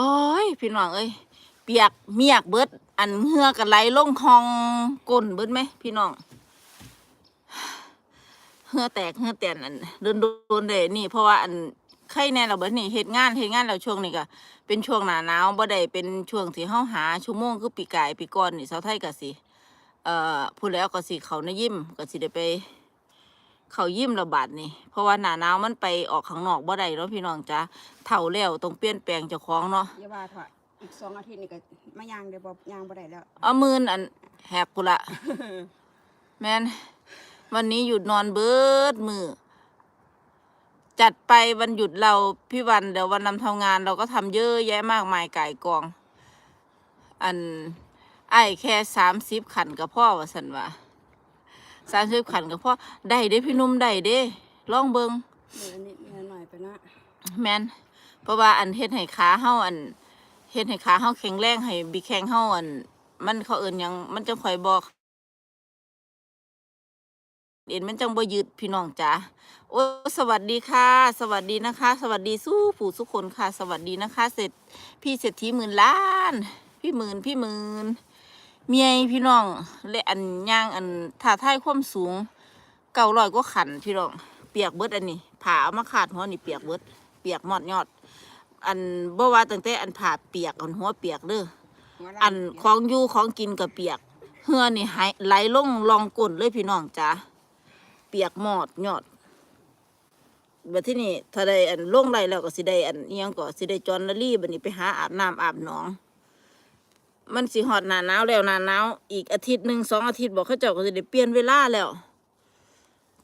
โอ้ยพี่น้องเอ้ยเปียกเมียกเบิด อันเหงือกันไหลลงคลองก้นเบิดไหมพี่น้องเหงือแตกเหงือแตนอันโดนโดนเลยนี่ เพราะว่าอันไข่แน่เราเบิดนี่เฮ็ดงานเฮ็ดงานแล้วช่วงนี้ก็เป็นช่วงหนาหนาวบ่ได้เป็นช่วงที่เฮาหาชั่วโมงคือปีกายปีก่อนนี่เสาวไทยก็สิเอ่อพูดแล้วก็สิเขาในยิมก็สิได้ไป เขายิมระบาดนี่ เพราะว่าหน้าหนาวมันไปออกข้างนอกบ่ได้เนาะพี่น้องจ้ะเฒ่าแล้วต้องเปลี่ยนแปลงเจ้าของเนาะอย่าว่าเถอะอีกสองอาทิตย์นี่ก็มายางเดี๋ยวบ่ยางบ่ได้แล้วเอามืนอันแหกกูละแมนวันนี้หยุดนอนเบิดมือจัดไปวันหยุดเราพี่วันเดี๋ยววันนำทำงานเราก็ทำเยอะแยะมากมายไก่ายกอง อันไอ้แค่สามสิบขันกับพ่อว่าสันว่า สามสิบขันกับพ่อได้เด้พี่นุ่มได้เด้ลองเบิงเดี๋ยวนิดเดี๋ยวหน่อยไปนะแมนเพราะว่าอันเฮ็ดให้ขาเฮาอันเฮ็ดให้ขาเฮาแข็งแรงให้บีแข็งเฮาอัน มันเขาเอิ้นหยังมันจังค่อยบอกเอ็นมันจังบ่ยืดพี่น้องจ๋าโอ้สวัสดีค่ะ สวัสดีนะคะ สวัสดีสู้ผู้สุกคนค่ะ สวัสดีนะคะ เสร็จพี่เศรษฐีหมื่นล้าน พี่หมื่นพี่หมื่น เมียพี่น้องและอันย่างอันท่าทายความสูงเก้าร้อยก็ขันพี่น้อง เปียกเบิดอันนี้ผ่าเอามาขาดหัวนี่เปียกเบิด เปียกหมอดยอด อันบ่ว่าตั้งแต่อันผ่าเปียกอันหัวเปียกเด้อหัวเราะอันของอยู่ของกินกับเปียกเหือนี่ไหายไหลลงลองก้นเลยพี่น้องจ้าเปียกหมอดยอดแบบที่นี่ถ้าได้อันลงไหลแล้วก็สิได้อันเอียงก็สิได้จอนละลี่บัดนี้ไปหาอาบน้ำอาบหนอง มันสิฮอดหนาหนาวแล้วหนาหนาวอีกอาทิตย์หนึ่งสองอาทิตย์บอกเขาเจ้าก็สิได้เปลี่ยนเวลาแล้ว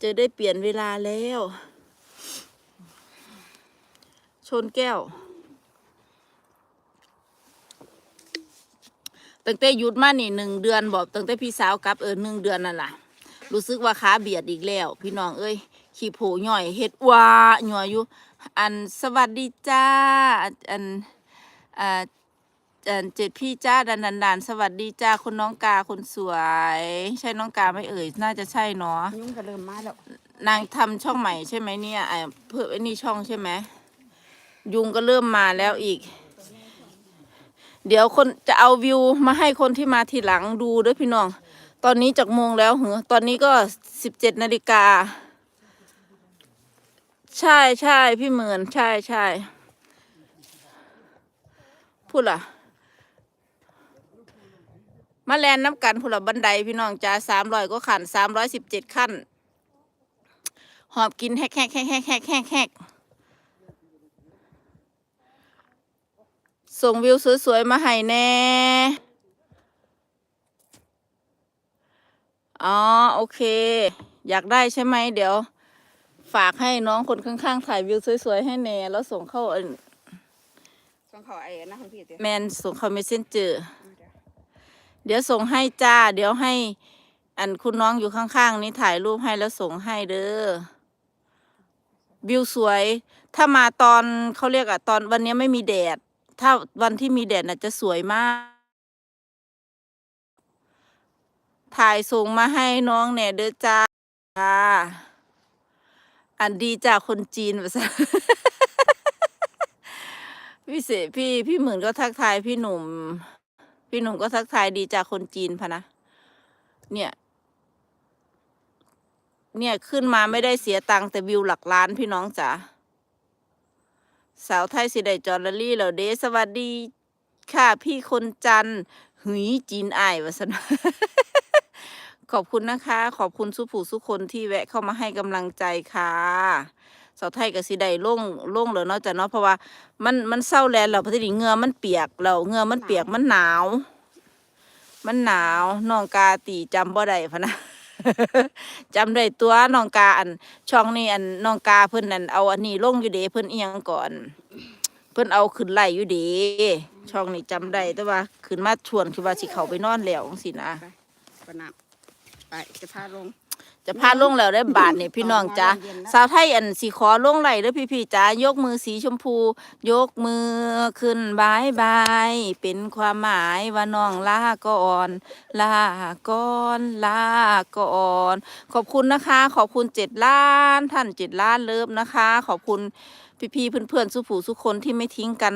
จะได้เปลี่ยนเวลาแล้ว ชนแก้วตั้งแต่หยุดมานี่หนึ่งเดือนบอกตั้งแต่พี่สาวกลับเออหนึ่งเดือนนั่นล่ะ รู้สึกว่าขาเบียดอีกแล้ว พี่น้องเอ้ยขี้โผหน่อยเฮ็ดว่าหน่อยอยู่ อันสวัสดีจ้าอันอ่า เจ็ดพี่จ้าดันดันดันสวัสดีจ้าคุณน้องกาคนสวย ใช่น้องกาไหม่เอ่ยน่าจะใช่เนาะยุงก็เริ่มมาแล้วนางทำช่องใหม่ใช่ไหมเนี่ยไอ้เพิ่มไอ้นี่ช่องใช่ไหมยุงก็เริ่มมาแล้วอีก เดี๋ยวคนจะเอาวิวมาให้คนที่มาทีหลังดูด้วยพี่น้อง ตอนนี้จากโมงแล้วเหรอตอนนี้ก็สิบเจ็ดนาฬิกา ใช่ใช่พี่เหมือนใช่ใช่พูดล่ะ มาแลนน้ำกันพูดล่ะบันไดพี่น้องจ้าสามร้อยก็ขันสามร้อยสิบเจ็ดขั้น หอบกินแฮกแฮกแฮกแฮกแฮกแฮกแฮกส่งวิวสวยๆมาให้แน่ อ๋อ โอเค อยากได้ใช่ไหมเดี๋ยว ฝากให้น้องคนข้างๆถ่ายวิวสวยๆให้แน่ แล้วส่งเข้าอันส่งเขาไอ้นะคุณพี่เตี้ยแมนส่งเข้าเมสเซนเจอร์ เดี๋ยวส่งให้จ้า เดี๋ยวให้ อันคุณน้องอยู่ข้างๆนี้ถ่ายรูปให้แล้วส่งให้เด้อวิวสวย ถ้ามาตอนเขาเรียกอะตอนวันนี้ไม่มีแดด ถ้าวันที่มีแดดน่ะจะสวยมาก ถ่ายส่งมาให้น้องแหน่เด้อจ้าอันดีจากคนจีนภาษาพี่เสพี่พี่หมื่นก็ทักทายพี่หนุ่ม พี่หนุ่มก็ทักทายดีจากคนจีนพะนะ เนี่ย เนี่ยขึ้นมาไม่ได้เสียตังค์แต่วิวหลักล้านพี่น้องจ๋าสาวไทยสิได้จอลลารี่แล้วเดสวัสดีค่ะพี่คนจันหุยจีนอายวะสนะขอบคุณนะคะ ขอบคุณสุผู้สุคนที่แวะเข้ามาให้กำลังใจค่ะ สาวไทยกับสิได้ล่งล่งเลยเนาะจ้ะเนาะเพราะว่ามันมันเศร้าแลนเราพอดีเหงือมันเปียกเราเหงือมันเปียกมันหนาว มันหนาวน้องกาตีจำบ่ได้พะนะจำได้ตัวน้องกาอัน ช่องนี้อันน้องกาเพิ่นนั่นเอาอันนี้ลงอยู่เดเพิ่นเอียงก่อน เพิ่นเอาขึ้นไล่อยู่เดช่องนี้จำได้แต่ว่าขึ้นมาชวนคือว่าสิเขาไปนอนแล้วจังซี่นะปนับไปจะพาลง จะพาลงแล้วได้บาทนี่พี่น้องจ้าเย็นๆนะสาวไทยอันสีขอลงไหลเด้อพี่พี่ๆจ้ายกมือสีชมพู ยกมือขึ้นบายบายเป็นความหมายว่าน้องลาก่อนลาก่อนลาก่อนขอบคุณนะคะ ขอบคุณเจ็ดล้านท่านเจ็ดล้านเลิฟนะคะ ขอบคุณพี่ๆเพื่อนๆสุผู้สุคนที่ไม่ทิ้งกัน